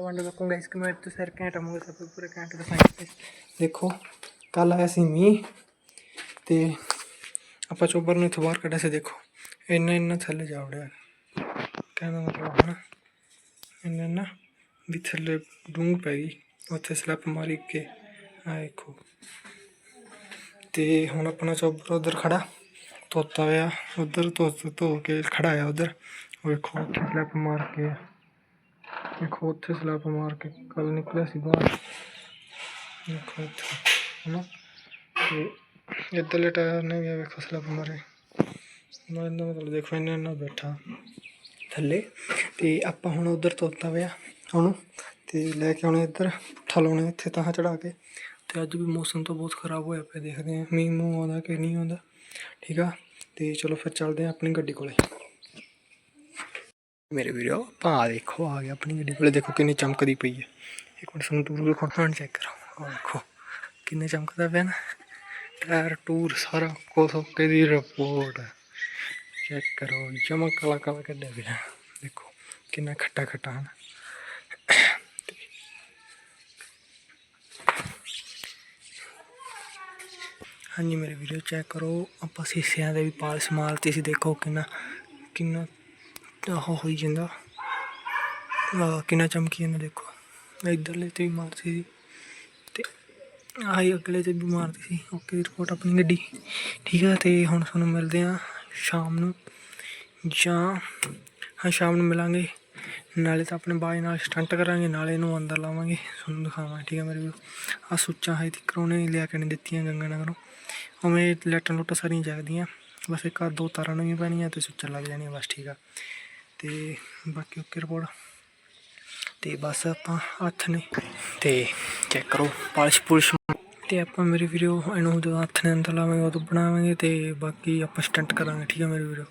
ਵੰਡ ਰੱਖੂੰਗਾ ਇਸ ਕਮੈਂਟ ਤੇ ਸਿਰ ਘੈਂਟ ਮੂੰਹ ਸਭ ਪੂਰੇ ਘੈਂਟ ਦਿਖਾਈ ਦੇਖੋ ਕੱਲ ਆਇਆ ਸੀ ਮੀਂਹ ਤੇ ਆਪਾਂ ਚੋਬਰ ਨੂੰ ਇੱਥੋਂ ਬਾਹਰ ਕੱਢਿਆ ਸੀ, ਦੇਖੋ। ਇੰਨਾ ਇੰਨਾ ਥੱਲੇ ਜਾ ਵੜਿਆ। ਕਹਿੰਦਾ ਮਤਲਬ ਹਨਾ, ਇੰਨਾ ਇੰਨਾ ਵੀ ਥੱਲੇ ਡੂੰਘ ਪੈ ਗਈ, ਉੱਥੇ ਸਲੈਪ ਮਾਰੀ ਕੇ ਆ ਦੇਖੋ। ਤੇ ਹੁਣ ਆਪਣਾ ਚੋਬਰ ਉਧਰ ਖੜਾ ਤੋਤਾ ਹੋਇਆ, ਉਧਰ ਧੋ ਧੋ ਕੇ ਖੜਾ ਆ ਉਧਰ। ਵੇਖੋ ਉੱਥੇ ਸਲੈਪ ਮਾਰ ਕੇ। ਦੇਖੋ ਉੱਥੇ ਸਲੈਪ ਮਾਰ ਕੇ ਕੱਲ ਨਿਕਲਿਆ ਸੀ ਬਾਹਰ। ਦੇਖੋ ਇੱਥੇ, ਹਨਾ? ਤੇ ਇੱਧਰਲੇ ਟਾਇਰ ਨੇ ਵੀ ਵੇਖੋ ਸਲੈਪ ਮਾਰੇ। ਮੈਂ ਇਹਦਾ ਮਤਲਬ ਦੇਖੋ ਇੰਨਾ ਇੰਨਾ ਬੈਠਾ ਥੱਲੇ। ਤੇ ਆਪਾਂ ਹੁਣ ਉਧਰ ਤੋਤਾ ਪਿਆ ਉਹਨੂੰ। ਤੇ ਲੈ ਕੇ ਆਉਣੇ ਇੱਧਰ ਠਲਾਉਣੇ ਇੱਥੇ ਤਾਂ ਚੜਾ ਕੇ। ਤੇ ਅੱਜ ਵੀ ਮੌਸਮ ਤਾਂ ਬਹੁਤ ਖਰਾਬ ਹੋਇਆ ਪਿਆ, ਦੇਖਦੇ ਆਂ ਮੀਂਹ ਮੂੰਹ ਆਉਂਦਾ ਕਿ ਨਹੀਂ ਆਉਂਦਾ। ਠੀਕ ਆ? ਤੇ ਚਲੋ ਫਿਰ ਚੱਲਦੇ ਆਂ ਆਪਣੀ ਗੱਡੀ ਕੋਲੇ। ਮੇਰੇ ਵੀਰੋ ਆਪਾਂ ਆ ਦੇਖੋ, ਆ ਗਿਆ ਆਪਣੀ ਗੱਡੀ ਕੋਲੇ। ਦੇਖੋ ਕਿੰਨੀ ਚਮਕਦੀ ਪਈ ਹੈ। ਇੱਕ ਮਿੰਟ ਸਾਨੂੰ ਦੂਰ ਦੇਖੋ ਹਾਂ ਚੈੱਕ ਕਰੋ ਆਹ ਦੇਖੋ, ਕਿੰਨੇ ਚਮਕਦਾ ਪਿਆ ਨਾ। ਟਾਇਰ ਟੂਰ ਸਾਰਾ ਕੁਛ ਓਕੇ ਦੀ ਰਿਪੋਰਟ ਚੈੱਕ ਕਰੋ, ਜਮਾ ਕਾਲਾ ਕਾਲਾ ਕੱਢਿਆ ਪਿਆ। ਦੇਖੋ, ਕਿੰਨਾ ਖੱਟਾ ਖੱਟਾ ਹਨ ਹਾਂਜੀ, ਮੇਰੇ ਵੀਡੀਓ ਚੈੱਕ ਕਰੋ। ਆਪਾਂ ਸੀਸਿਆਂ ਦੇ ਵੀ ਪਾਲਿਸ਼ ਮਾਰਤੀ ਸੀ। ਦੇਖੋ ਕਿੰਨਾ ਕਿੰਨਾ ਉਹ ਹੋਈ ਜਾਂਦਾ। ਆਹ ਕਿੰਨਾ ਚਮਕੀ ਜਾਂਦਾ ਦੇਖੋ। ਇਧਰਲੇ ਤੇ ਵੀ ਮਾਰਤੀ ਸੀ। ਤੇ ਆਹੀ ਅਗਲੇ ਤੇ ਵੀ ਮਾਰਤੀ ਸੀ। ਓਕੇ ਦੀ ਰਿਪੋਰਟ ਆਪਣੀ ਗੱਡੀ। ਠੀਕ ਆ, ਤੇ ਹੁਣ ਤੁਹਾਨੂੰ ਮਿਲਦੇ ਆ ਸ਼ਾਮ ਨੂੰ। ਜਾਂ ਹਾਂ, ਸ਼ਾਮ ਨੂੰ ਮਿਲਾਂਗੇ। ਨਾਲੇ ਤਾਂ ਆਪਣੇ ਬਾਜ਼ ਨਾਲ ਸਟੰਟ ਕਰਾਂਗੇ, ਨਾਲੇ ਇਹਨੂੰ ਅੰਦਰ ਲਾਵਾਂਗੇ। ਤੁਹਾਨੂੰ ਦਿਖਾਵਾਂ ਠੀਕ ਹੈ ਮੇਰੇ ਵੀਰੋ। ਆ ਸੁੱਚਾਂ ਹੈ ਤੇ ਕਰੋਨੇ ਲਿਆ ਕੇ ਨਹੀਂ ਦਿੱਤੀਆਂ ਗੰਗਾ ਨਗਰੋਂ ਉਵੇਂ ਲੈਟਾਂ ਲੁੱਟਾਂ ਸਾਰੀਆਂ ਜਾਗਦੀਆਂ। ਬਸ ਇੱਕ ਆ ਦੋ ਤਾਰਾਂ ਨਵੀਆਂ ਪੈਣੀਆਂ ਤੇ ਸੁੱਚਾਂ ਲੱਗ ਜਾਣੀਆਂ, ਬਸ ਠੀਕ ਆ। ਤੇ ਬਾਕੀ ਓਕੇ ਰਿਪੋਰਟ ਤੇ ਬਸ ਆਪਾਂ ਹੱਥ ਨੇ ਤੇ ਚੈੱਕ ਕਰੋ ਪਾਲਿਸ਼ ਪੁਲਿਸ਼ ਤੇ ਆਪਾਂ ਮੇਰੇ ਵੀਡੀਓ ਇਹਨੂੰ ਜਦੋਂ ਹੱਥ ਨੇ ਅੰਦਰ ਲਾਵਾਂਗੇ, ਉਦੋਂ ਬਣਾਵਾਂਗੇ ਤੇ ਬਾਕੀ ਆਪਾਂ ਸਟੰਟ ਕਰਾਂਗੇ, ਠੀਕ ਹੈ ਮੇਰੇ ਵੀਡੀਓ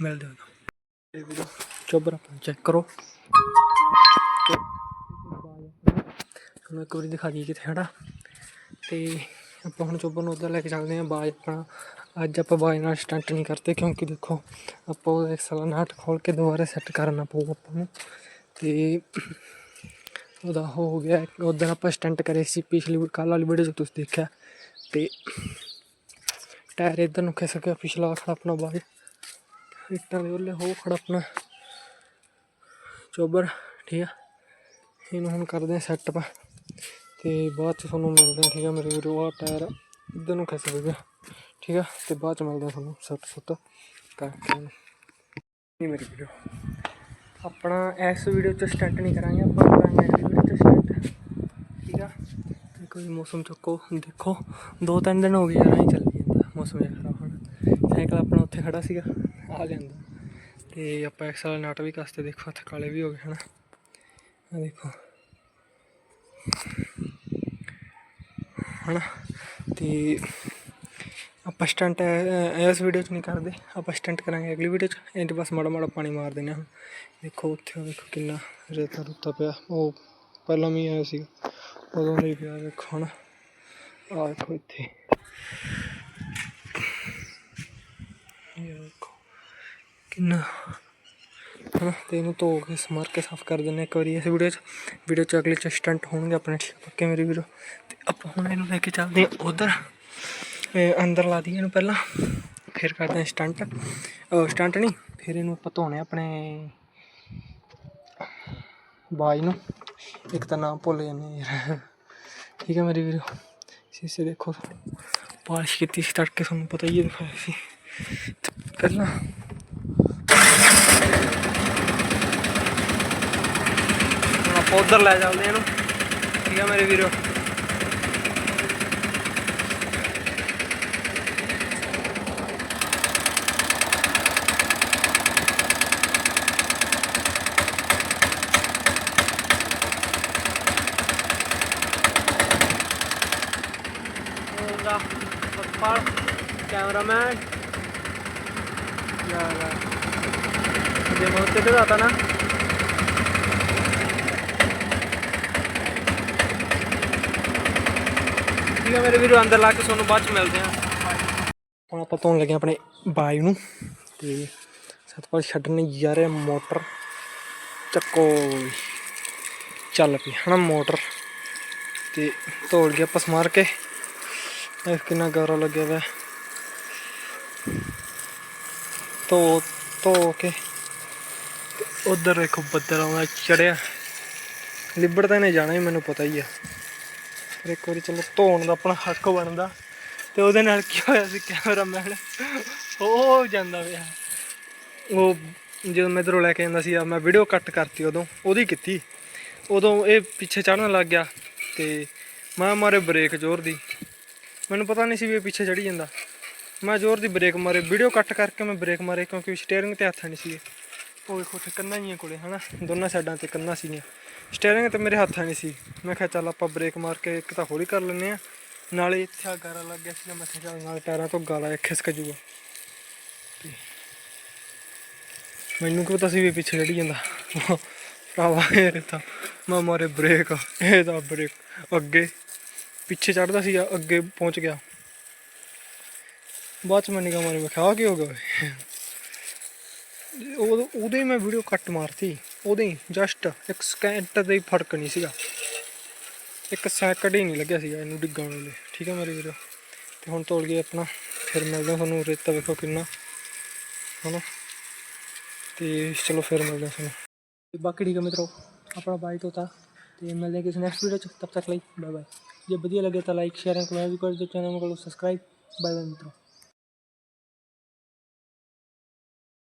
ਮਿਲਦੇ ਹਾਂ ਮੇਰੇ ਵੀਡੀਓ ਚੋਬਰ ਆਪਾਂ ਚੈੱਕ ਕਰੋ। ਤੁਹਾਨੂੰ ਇੱਕ ਵਾਰੀ ਦਿਖਾ ਦਈਏ ਕਿੱਥੇ ਖੜਾ ਤੇ ਆਪਾਂ ਹੁਣ ਚੋਬਰ ਨੂੰ ਉੱਧਰ ਲੈ ਕੇ ਚੱਲਦੇ ਹਾਂ, ਬਾਜ ਆਪਣਾ ਅੱਜ ਆਪਾਂ ਬਾਜ ਨਾਲ ਸਟੰਟ ਨਹੀਂ ਕਰਦੇ ਕਿਉਂਕਿ ਦੇਖੋ ਆਪਾਂ ਉਹ ਇੱਕ ਸਾਲਾ ਨਾਟ ਖੋਲ ਕੇ ਦੁਬਾਰਾ ਸੈੱਟ ਕਰਨਾ ਪਊ ਆਪਾਂ ਨੂੰ। ਤੇ ਉਹਦਾ ਹੋ ਗਿਆ ਉਦੋਂ ਆਪਾਂ ਸਟੰਟ ਕਰੇ ਸੀ ਪਿਛਲੀ ਕੱਲ੍ਹ ਵਾਲੀ ਵੀਡੀਓ 'ਚ ਤੁਸੀਂ ਦੇਖਿਆ। ਤੇ ਟਾਇਰ ਇੱਧਰ ਨੂੰ ਖਿਸਕ ਗਿਆ, ਪਿਛਲਾ ਖੜਾ ਆਪਣਾ ਬਾਜ ਇੱਟਾਂ ਦੇ ਉੱਲੇ ਹੋ ਖੜਾ ਆਪਣਾ। ਚੋਬਰ, ਠੀਕ ਆ। ਇਹਨੂੰ ਹੁਣ ਕਰਦੇ ਆ ਸੈੱਟ ਪਾ ਤੇ ਬਾਅਦ ਚ ਤੁਹਾਨੂੰ ਮਿਲਦੇ ਆ, ਠੀਕ ਆ। ਮੇਰੇ ਵੀਰੋ ਆ ਟਾਇਰ ਇੱਧਰ ਨੂੰ ਖਿਸਕ ਗਿਆ। ਠੀਕ ਆ, ਤੇ ਬਾਅਦ ਚ ਮਿਲਦੇ ਆ ਤੁਹਾਨੂੰ ਸੈੱਟ ਸੁੱਟ ਕਰਕੇ। ਨਹੀਂ ਮੇਰੇ ਵੀਰੋ ਆਪਣਾ ਇਸ ਵੀਡੀਓ ਚ ਸਟੰਟ ਨਹੀਂ ਕਰਾਂਗੇ, ਆਪਾਂ ਕਰਾਂਗੇ ਅਗਲੀ ਵੀਡੀਓ ਚ ਸਟੰਟ ਠੀਕ ਆ? ਤੇ ਕੋਈ ਮੌਸਮ ਚੱਕੋ, ਦੇਖੋ। ਦੋ ਤਿੰਨ ਦਿਨ ਹੋ ਗਏ ਯਾਰ, ਐਂ ਚੱਲੀ ਜਾਂਦਾ ਮੌਸਮ ਜਿਹਾ ਖਰਾਬ ਹੁਣ। ਸਾਈਕਲ ਆਪਣਾ ਉੱਥੇ ਖੜਾ ਸੀਗਾ, ਆ ਜਾਂਦਾ। ਤੇ ਆਪਾਂ ਐਕਸਲ ਨਟ ਵੀ ਕਸਤੇ ਦੇਖੋ, ਹੱਥ ਕਾਲੇ ਵੀ ਹੋ ਗਏ, ਹਨ। ਆ ਦੇਖੋ। ਹਨਾ, ਤੇ ਆਪਾਂ ਸਟੰਟ ਇਸ ਵੀਡੀਓ 'ਚ ਨਹੀਂ ਕਰਦੇ, ਆਪਾਂ ਸਟੰਟ ਕਰਾਂਗੇ ਅਗਲੀ ਵੀਡੀਓ 'ਚ। ਇਹਦੇ ਬਸ ਮਾੜਾ ਮਾੜਾ ਪਾਣੀ ਮਾਰ ਦਿੰਦੇ ਹਾਂ। ਦੇਖੋ ਉੱਥੇ ਦੇਖੋ ਕਿੰਨਾ ਰੇਤਾ ਰੁੱਤਾ ਪਿਆ। ਉਹ ਪਹਿਲਾਂ ਵੀ ਆਇਆ ਸੀ ਉਦੋਂ ਨਹੀਂ ਪਿਆ, ਦੇਖੋ ਹਨਾ। ਆ ਦੇਖੋ ਇੱਥੇ। ਇਹ ਦੇਖੋ ਕਿੰਨਾ, ਹਨਾ, ਤੇ ਇਹਨੂੰ ਧੋ ਕੇ, ਸਮਾਰ ਕੇ ਸਾਫ਼ ਕਰ ਦਿੰਦੇ ਹਾਂ ਇੱਕ ਵਾਰੀ ਇਸ ਵੀਡੀਓ 'ਚ। ਵੀਡੀਓ 'ਚ ਅਗਲੇ 'ਚ ਸਟੰਟ ਹੋਣਗੇ ਆਪਣੇ, ਠੀਕ ਪੱਕੇ ਮੇਰੇ ਵੀਰੋ? ਤੇ ਆਪਾਂ ਹੁਣ ਇਹਨੂੰ ਲੈ ਕੇ ਚੱਲਦੇ ਹਾਂ ਉਧਰ। ਅੰਦਰ ਲਾ ਦਈਏ ਇਹਨੂੰ ਪਹਿਲਾਂ, ਫਿਰ ਕਰਦੇ ਹਾਂ ਸਟੰਟ। ਸਟੰਟ ਨਹੀਂ, ਫਿਰ ਇਹਨੂੰ ਆਪਾਂ ਧੋਣੇ ਆਪਣੇ ਬਾਈ ਨੂੰ। ਇੱਕ ਤਾਂ ਨਾਮ ਭੁੱਲ ਜਾਂਦੇ ਯਾਰ। ਠੀਕ ਹੈ ਮੇਰੇ ਵੀਰੋ? ਸ਼ੀਸ਼ੇ ਦੇਖੋ। ਪਾਲਿਸ਼ ਕੀਤੀ ਸੀ, ਤੜਕੇ ਤੁਹਾਨੂੰ ਪਤਾ ਹੀ ਹੈ ਦਿਖਾਇਆ ਸੀ। ਪਹਿਲਾਂ। ਹੁਣ ਆਪਾਂ ਉਧਰ ਲੈ ਜਾਂਦੇ ਇਹਨੂੰ। ਠੀਕ ਹੈ ਮੇਰੇ ਵੀਰੋ? ਉਹਦਾ ਸਤਪਾਲ ਕੈਮਰਾਮੈਨ। ਲਾ ਲਾ ਜੇ ਮੋੜ ਤੇ ਜਾਤਾ ਨਾ। ਠੀਕ ਹੈ ਮੇਰੇ ਵੀਰੋ, ਅੰਦਰ ਲਾ ਕੇ ਤੁਹਾਨੂੰ ਬਾਅਦ ਚ ਮਿਲਦੇ ਆ। ਹੁਣ ਆਪਾਂ ਧੋਣ ਲੱਗੇ ਆਪਣੇ ਬਾਈ ਨੂੰ। ਤੇ ਸਤਪਾਲ ਛੱਡਣ ਜਾ ਮੋਟਰ। ਚੱਕੋ ਚੱਲ ਪਈ ਹਨਾ ਮੋਟਰ। ਤੇ ਤੋੜ ਗਿਆ ਆਪਾਂ ਮਾਰ ਕੇ। ਇਹ ਕਿੰਨਾ ਗਾਰਾ ਲੱਗਿਆ ਵਾ ਤੋ ਧੋ ਕੇ ਉਧਰ ਦੇਖੋ ਬੱਦਲ ਆਉਂਦਾ ਚੜਿਆ ਲਿਬੜ ਤਾਂ ਨੇ ਜਾਣਾ ਹੀ ਮੈਨੂੰ ਪਤਾ ਹੀ ਆ ਪਰ ਇੱਕ ਵਾਰੀ ਚਲੋ ਧੋਣ ਦਾ ਆਪਣਾ ਹੱਕ ਬਣਦਾ ਤੇ ਉਹਦੇ ਨਾਲ ਕੀ ਹੋਇਆ ਸੀ ਕੈਮਰਾਮੈਨ ਉਹ ਜਾਂਦਾ ਪਿਆ ਉਹ ਜਦੋਂ ਮੈਂ ਇੱਧਰੋਂ ਲੈ ਕੇ ਜਾਂਦਾ ਸੀ ਮੈਂ ਵੀਡੀਓ ਕੱਟ ਕਰਤੀ ਉਦੋਂ ਉਹਦੀ ਕੀਤੀ ਉਦੋਂ ਇਹ ਪਿੱਛੇ ਚੜਨ ਲੱਗ ਗਿਆ ਤੇ ਮੈਂ ਮਾਰੇ ਬ੍ਰੇਕ ਜ਼ੋਰ ਦੀ ਮੈਨੂੰ ਪਤਾ ਨਹੀਂ ਸੀ ਵੀ ਇਹ ਪਿੱਛੇ ਚੜੀ ਜਾਂਦਾ। ਮੈਂ ਜ਼ੋਰ ਦੀ ਬ੍ਰੇਕ ਮਾਰੇ ਵੀਡੀਓ ਕੱਟ ਕਰਕੇ ਮੈਂ ਬ੍ਰੇਕ ਮਾਰੇ ਕਿਉਂਕਿ ਸਟੀਅਰਿੰਗ ਤੇ ਹੱਥ ਨਹੀਂ ਸੀ ਉਹ ਵੇਖੋ ਉੱਥੇ ਕੰਨਾਂ ਹੀ ਕੋਲੇ, ਹਨਾ? ਦੋਨਾਂ ਸਾਈਡਾਂ ਤੇ ਕੰਨਾਂ ਸੀਗੀਆਂ। ਸਟੀਅਰਿੰਗ ਤੇ ਮੇਰੇ ਹੱਥਾਂ ਨਹੀਂ ਸੀ। ਮੈਂ ਕਿਹਾ ਚੱਲ ਆਪਾਂ ਬ੍ਰੇਕ ਮਾਰ ਕੇ ਇੱਕ ਤਾਂ ਹੌਲੀ ਕਰ ਲੈਂਦੇ ਆ ਨਾਲੇ ਇੱਥੇ ਆ ਗਾਰਾ ਲੱਗ ਗਿਆ ਸੀ ਮੈਂ ਕਿਹਾ ਚੱਲ ਨਾਲ ਟਾਇਰਾਂ ਤੋਂ ਗਾਲਾ ਖਿਸਕ ਜੂਗਾ। ਮੈਨੂੰ ਕੀ ਪਤਾ ਸੀ ਵੀ ਪਿੱਛੇ ਚੜੀ ਜਾਂਦਾ। ਭਰਾਵਾ, ਇਹ ਤਾਂ ਮੈਂ ਮਾਰੇ ਬ੍ਰੇਕ ਇਹ ਤਾਂ ਬ੍ਰੇਕ ਅੱਗੇ। ਪਿੱਛੇ ਚੜਦਾ ਸੀ ਅੱਗੇ ਪਹੁੰਚ ਗਿਆ। ਬਾਅਦ ਚ ਮੈਂ ਨਿਗਾਹ ਮਾਰੀ, ਮੈਂ ਕਿਹਾ ਕੀ ਹੋ ਗਿਆ ਉਹ ਉਹਦੇ ਮੈਂ ਵੀਡੀਓ ਕੱਟ ਮਾਰਤੀ। ਉਹਦੇ ਹੀ ਜਸਟ ਇੱਕ ਸਕਿੰਟ ਦਾ ਹੀ ਫ਼ਰਕ ਨਹੀਂ ਸੀਗਾ। ਇੱਕ ਸੈਕਿੰਡ ਹੀ ਨਹੀਂ ਲੱਗਿਆ ਸੀਗਾ ਇਹਨੂੰ ਡਿੱਗਣ ਵੇਲੇ। ਠੀਕ ਹੈ ਮੇਰੇ ਵੀਰੋ? ਤੇ ਹੁਣ ਤੋਲ ਗਏ ਆਪਣਾ। ਫਿਰ ਮਿਲਦਾ ਤੁਹਾਨੂੰ, ਰੇਤਾ ਵੇਖੋ ਕਿੰਨਾ। ਹਨਾ? ਤੇ ਚਲੋ ਫਿਰ ਮਿਲਦੇ ਹਾਂ ਤੁਹਾਨੂੰ। ਬਾਕੀ ਠੀਕ ਹੈ ਮਿੱਤਰੋ, ਆਪਣਾ ਬਾਈ ਤੋਤਾ। ਤੇ ਮਿਲਦੇ ਕਿਸੇ ਨੈਕਸਟ ਵੀਡੀਓ ਚ। ਤਬ ਤੱਕ ਲਈ ਬਾਏ ਬਾਏ ਜੇ ਵਧੀਆ ਲੱਗੇ ਤਾਂ ਲਾਈਕ ਸ਼ੇਅਰ ਐਂਡ ਕਮੈਂਟ ਵੀ ਕਰ ਦਿਓ, ਚੈਨਲ ਨੂੰ ਕਰੋ ਸਬਸਕ੍ਰਾਈਬ ਬਾਏ ਬਾਏ ਮਿੱਤਰੋ।